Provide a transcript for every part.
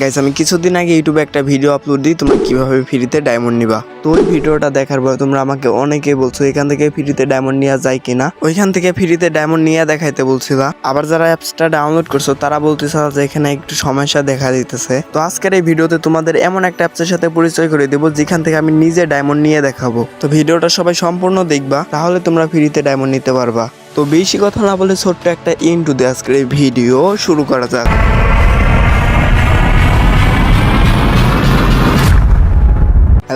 Guys আমি কিছুদিন আগে ইউটিউবে একটা ভিডিও আপলোড দিই, তোমরা কীভাবে ফ্রিতে ডায়মন্ড নিবা? তো ওই ভিডিওটা দেখার পর তোমরা আমাকে অনেকে বলছো, এখান থেকে ফ্রিতে ডায়মন্ড নেওয়া যায় কিনা? ওইখান থেকে ফ্রিতে ডায়মন্ড নিয়ে দেখাইতে বলছিলা। আবার যারা অ্যাপসটা ডাউনলোড করছ, তারা বলতেছে যে এখানে একটু সমস্যা দেখা দিতেছে। তো আজকের এই ভিডিওতে তোমাদের এমন একটা অ্যাপসের সাথে পরিচয় করে দেবো, যেখান থেকে আমি নিজে ডায়মন্ড নিয়ে দেখাবো। তো ভিডিওটা সবাই সম্পূর্ণ দেখবা, তাহলে তোমরা ফ্রিতে ডায়মন্ড নিতে পারবা। তো বেশি কথা না বলে ছোট্ট একটা ইন্টু দিয়ে আজকের এই ভিডিও শুরু করা যাক।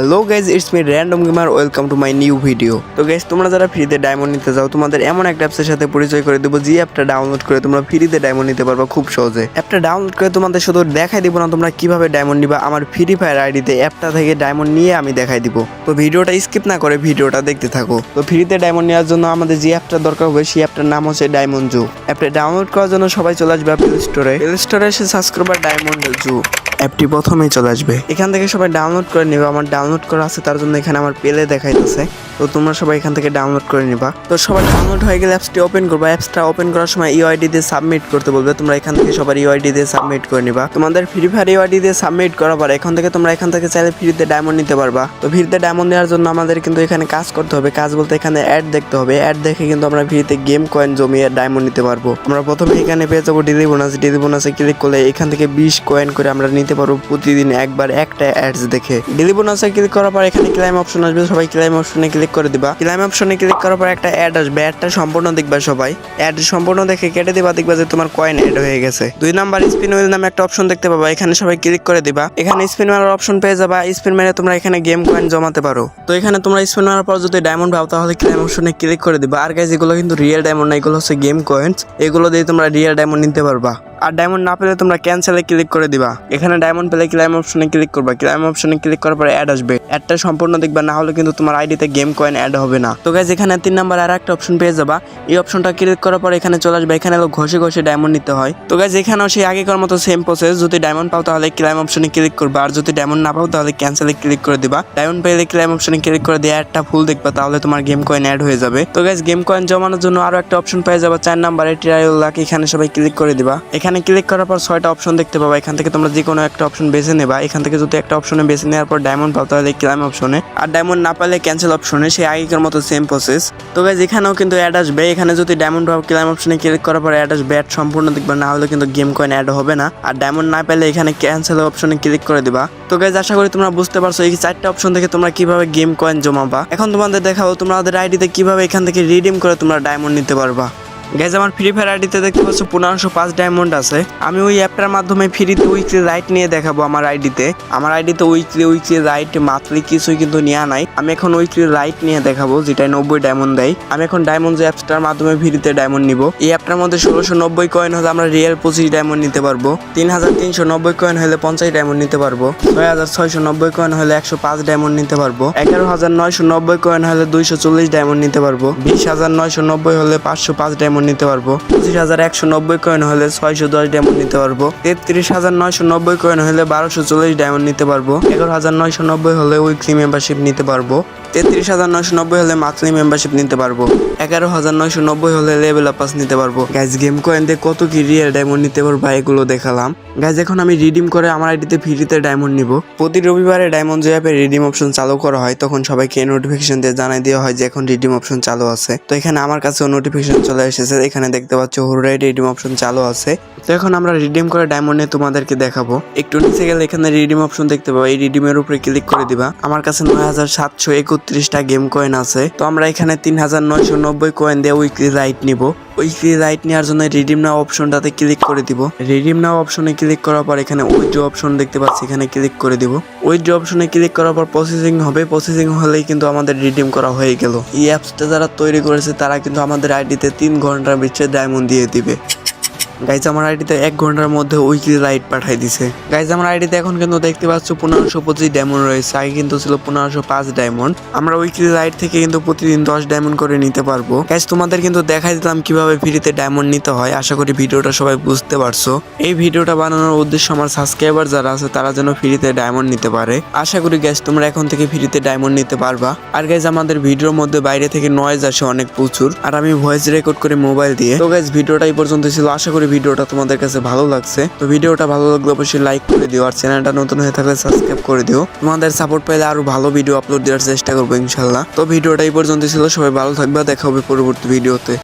Hello guys it's me random gamer welcome to my new video তো গাইজ তোমরা যারা ফ্রিতে ডায়মন্ড নিতে যাও, তোমাদের এমন একটা অ্যাপসের সাথে পরিচয় করে দেবো, যে অ্যাপটা ডাউনলোড করে তোমরা ফ্রিতে ডায়মন্ড নিতে পারবা খুব সহজে। অ্যাপটা ডাউনলোড করে তোমাদের শুধু দেখাই দিব না, তোমরা কীভাবে ডায়মন্ড নিবা, আমার ফ্রি ফায়ার আইডিতে অ্যাপটা থেকে ডায়মন্ড নিয়ে আমি দেখাই দিব। তো ভিডিওটা স্কিপ না করে ভিডিওটা দেখতে থাকো। তো ফ্রিতে ডায়মন্ড নেওয়ার জন্য আমাদের যে অ্যাপটা দরকার হবে, সেই অ্যাপটার নাম হচ্ছে ডায়মন্ড জু অ্যাপটা ডাউনলোড করার জন্য সবাই চলে আসবে প্লে স্টোরে প্লে স্টোরে এসে সার্চ করবা ডায়মন্ড জু অ্যাপটি প্রথমেই চলে আসবে। এখান থেকে সবাই ডাউনলোড করে নিবা। আমার ডাউনলোড করা আছে, তার জন্য এখানে আমার পেলে দেখাইতেছে। তো তোমরা সবাই এখান থেকে ডাউনলোড করে নিবা। তো সবাই ডাউনলোড হয়ে গেলে অ্যাপসটি ওপেন করবা। অ্যাপসটা ওপেন করার সময় ইউআইডি দিয়ে সাবমিট করতে বলবে। তোমরা এখান থেকে সবার ইউআইডি দিয়ে সাবমিট করে নিবা। তোমাদের ফ্রি ফায়ার ইউআইডি দিয়ে সাবমিট করার পর এখন থেকে তোমরা এখান থেকে চাইলে ফ্রিতে ডায়মন্ড নিতে পারবা। তো ফ্রিতে ডায়মন্ড নেওয়ার জন্য আমাদের কিন্তু এখানে কাজ করতে হবে। কাজ বলতে এখানে অ্যাড দেখতে হবে। অ্যাড দেখে কিন্তু আমরা ফ্রিতে গেম কয়েন জমিয়ে ডায়মন্ড নিতে পারব। আমরা প্রথমে এখানে পেয়ে যাব ডেলি বোনাস ডেলি বোনাসে ক্লিক করলে এখান থেকে বিশ কয়েন করে আমরা নিতে পারব প্রতিদিন একবার একটা অ্যাডস দেখে। ডেলি বোনাসে ক্লিক করার পর এখানে ক্লাইম অপশন আসবে, সবাই ক্লাইম অপশনে ক্লিক করে দিবা। ক্লাইম অপশনে ক্লিক করার পর একটা অ্যাড আসবে অ্যাডটা সম্পূর্ণ দেখবা সবাই। অ্যাড সম্পূর্ণ দেখে কেটে দিবা, দেখবা যে তোমার কয়েন অ্যাড হয়ে গেছে। দুই নাম্বার স্পিন হুইল নামে একটা অপশন দেখতে পাবা, এখানে সবাই ক্লিক করে দিবা। এখানে স্পিন মারার অপশন পেয়ে যাবা স্পিন মেরে তোমরা এখানে গেম কয়েন জমাতে পারো। তো এখানে তোমরা স্পিন মারার পর যদি ডায়মন্ড পাও তাহলে ক্লাইম অপশনে ক্লিক করে দিবা। আর গাইজ এগুলো কিন্তু রিয়েল ডায়মন্ড না, এগুলো হচ্ছে গেম কয়েন্স এগুলো দিয়ে তোমরা রিয়েল ডায়মন্ড নিতে পারবা। আর ডায়মন্ড না পেলে তোমরা ক্যান্সেলে ক্লিক করে দিবা। এখানে ডায়মন্ড পেলে ক্লাইম অপশনে ক্লিক করবা। ক্লাইম অপশনে ক্লিক করার পরে অ্যাড আসবে। অ্যাডটা সম্পূর্ণ দেখবা, না হলে কিন্তু তোমার আইডিতে গেম কয়েন অ্যাড হবে না। তো গাইজ এখানে তিন নাম্বার আর একটা অপশন পেয়ে যাবা। এই অপশনটা ক্লিক করার পর এখানে চলে আসবে। এখানে ঘষে ঘষে ডায়মন্ড নিতে হয়। তো গাইজ এখানেও সেই আগেকার মতো সেম প্রসেস যদি ডায়মন্ড পাও তাহলে ক্লাইম অপশনে ক্লিক করবা। আর যদি ডায়মন্ড না পাও তাহলে ক্যান্সেলে ক্লিক করে দিবা। ডায়মন্ড পেলে ক্লাইম অপশনে ক্লিক করে দিয়ে অ্যাডটা ফুল দেখবা, তাহলে তোমার গেম কয়েন অ্যাড হয়ে যাবে। তো গাইজ গেম কয়েন জমানোর জন্য আরও একটা অপশন পেয়ে যাবা। চার নাম্বারে ট্রায়াল লাক এখানে সবাই ক্লিক করে দিবা। এখানে ক্লিক করার পর ছয়টা অপশন দেখতে পাবা। এখান থেকে তোমরা যে কোনো একটা অপশন বেছে নেবা। এখান থেকে যদি একটা অপশনে বেছে নেওয়ার পর ডায়মন্ড পাও, তাহলে ক্লাইম অপশনে আর ডায়মন্ড না পালে ক্যান্সেল অপশনে সেই আগেকার মতো সেম প্রসেস তো গাইজ এখানেও কিন্তু অ্যাড আসবে। এখানে যদি ডায়মন্ড পাও ক্লাইম অপশনে ক্লিক করার পর অ্যাড আসবে। অ্যাড সম্পূর্ণ দেখবা, না হলে কিন্তু গেম কয়েন অ্যাড হবে না। আর ডায়মন্ড না পেলে এখানে ক্যান্সেল অপশনে ক্লিক করে দিবা। তো গাইজ আশা করি তোমরা বুঝতে পারছ এই চারটা অপশন থেকে তোমরা কীভাবে গেম কয়েন জমাবা। এখন তোমাদের দেখাবো, তোমাদের আইডিতে কীভাবে এখান থেকে রিডিম করে তোমরা ডায়মন্ড নিতে পারবা। গাইজ আমার ফ্রি ফায়ার আইডিতে দেখতে পাচ্ছ পনেরোশো পাঁচ ডায়মন্ড আছে। আমি ওই অ্যাপটার মাধ্যমে ফ্রিতে উইকলি রাইট নিয়ে দেখাবো আমার আইডিতে আমার আইডিতে উইকলি উইকলি রাইট মান্থলি কিছুই কিন্তু নেওয়া নাই। আমি এখন উইকলি রাইট নিয়ে দেখাবো যেটা নব্বই ডায়মন্ড দেয়। আমি এখন ডায়মন্ড যে অ্যাপসটার মাধ্যমে ফ্রিতে ডায়মন্ড নিব। এই অ্যাপটার মধ্যে ষোলোশো নব্বই কয়েন হলে আমরা রিয়েল পঁচিশ ডায়মন্ড নিতে পারব। তিন হাজার তিনশো নব্বই কয়েন হলে পঞ্চাশ ডায়মন্ড নিতে পারব। ছয় হাজার ছয়শো নব্বই কয়েন হলে একশো পাঁচ ডায়মন্ড নিতে পারব। এগারো হাজার নয়শো নব্বই কয়েন হলে দুইশো চল্লিশ ডায়মন্ড নিতে পারব। বিশ হাজার নয়শো নব্বই হলে পাঁচশো পাঁচ ডায়মন্ড নিতে পারব। পঁচিশ হাজার একশো নব্বই কয়েন হলে ছয়শো দশ ডায়মন্ড নিতে পারব। তেত্রিশ হাজার নয়শো নব্বই কয়েন হলে বারোশো চল্লিশ ডায়মন্ড নিতে পারব। এগারো হাজার নয়শো নব্বই হলে উইকলি মেম্বারশিপ নিতে পারব। তেত্রিশ হাজার নয়শো নব্বই হলে মান্থলি মেম্বারশিপ নিতে পারব। এগারো হাজার নয়শো নব্বই হলে লেভেল আপাস নিতে পারব। গাইজ গেম কয়েন দিয়ে কত কি রিয়েল ডায়মন্ড নিতে পারব এগুলো দেখালাম। গাইজ এখন আমি রিডিম করে আমার আইডিতে ফ্রিতে ডায়মন্ড নিব। প্রতি রবিবারে ডায়মন্ড যে অ্যাপে রিডিম অপশন চালু করা হয়, তখন সবাইকে নোটিফিকেশন দিয়ে জানাই দেওয়া হয় যে এখন রিডিম অপশন চালু আছে। তো এখানে আমার কাছেও নোটিফিকেশন চলে এসেছে। এখানে দেখতে পাচ্ছ হুরাই রিডিম অপশন চালু আছে। তো এখন আমরা রিডিম করে ডায়মন্ডে তোমাদেরকে দেখাবো। একটু নিচে গেলে এখানে রিডিম অপশন দেখতে পাবো, এই রিডিমের উপরে ক্লিক করে দিবা। আমার কাছে নয় হাজার সাতশো একত্রিশটা গেম কয়েন আছে। তো আমরা এখানে তিন হাজার নয়শো নব্বই কয়েন দিয়ে উইকলি রাইট নিব। উইকলি রাইট নেওয়ার জন্য রিডিম নাও অপশনটাতে ক্লিক করে দিব। রিডিম নাও অপশনে ক্লিক করার পর এখানে উইথড্র অপশন দেখতে পাচ্ছি, এখানে ক্লিক করে দিব। উইথড্র অপশনে ক্লিক করার পর প্রসেসিং হবে প্রসেসিং হলেই কিন্তু আমাদের রিডিম করা হয়ে গেল। এই অ্যাপসটা যারা তৈরি করেছে, তারা কিন্তু আমাদের আইডিতে তিন ঘণ্টার ভিতরে ডায়মন্ড দিয়ে দিবে। গাইজ আমার আইডিতে এক ঘণ্টার মধ্যে উইকলি রাইড পাঠাই দিছে। গাইজ আমার আইডিতে এখন কিন্তু দেখতে পাচ্ছ পনেরোশো পঁচিশ ডায়মন্ড রয়েছে। আগে কিন্তু ছিল পনেরোশো পাঁচ ডায়মন্ড আমরা উইকলি রাইড থেকে কিন্তু প্রতিদিন দশ ডায়মন্ড করে নিতে পারব। গাইজ তোমাদের কিন্তু দেখাই দিলাম কীভাবে ফ্রিতে ডায়মন্ড নিতে হয়। আশা করি ভিডিওটা সবাই বুঝতে পারছ। এই ভিডিওটা বানানোর উদ্দেশ্য আমার সাবস্ক্রাইবার যারা আছে, তারা যেন ফ্রিতে ডায়মন্ড নিতে পারে। আশা করি গ্যাস তোমরা এখন থেকে ফ্রিতে ডায়মন্ড নিতে পারবা। আর গাইজ আমাদের ভিডিওর মধ্যে বাইরে থেকে নয়েজ আসে অনেক প্রচুর। আর আমি ভয়েস রেকর্ড করে মোবাইল দিয়ে। তো গাইজ ভিডিওটা এই পর্যন্ত ছিল। আশা করি ভিডিওটা তোমাদের কাছে ভালো লাগছে, তো ভিডিওটা ভালো লাগলে অবশ্যই লাইক করে দিও আর চ্যানেলটা নতুন হয়ে থাকলে সাবস্ক্রাইব করে দিও। তোমাদের সাপোর্ট পেলে আরও ভালো ভিডিও আপলোড দেওয়ার চেষ্টা করব ইনশাল্লাহ তো ভিডিওটা এই পর্যন্ত ছিল, সবাই ভালো থাকবে, দেখা হবে পরবর্তী ভিডিওতে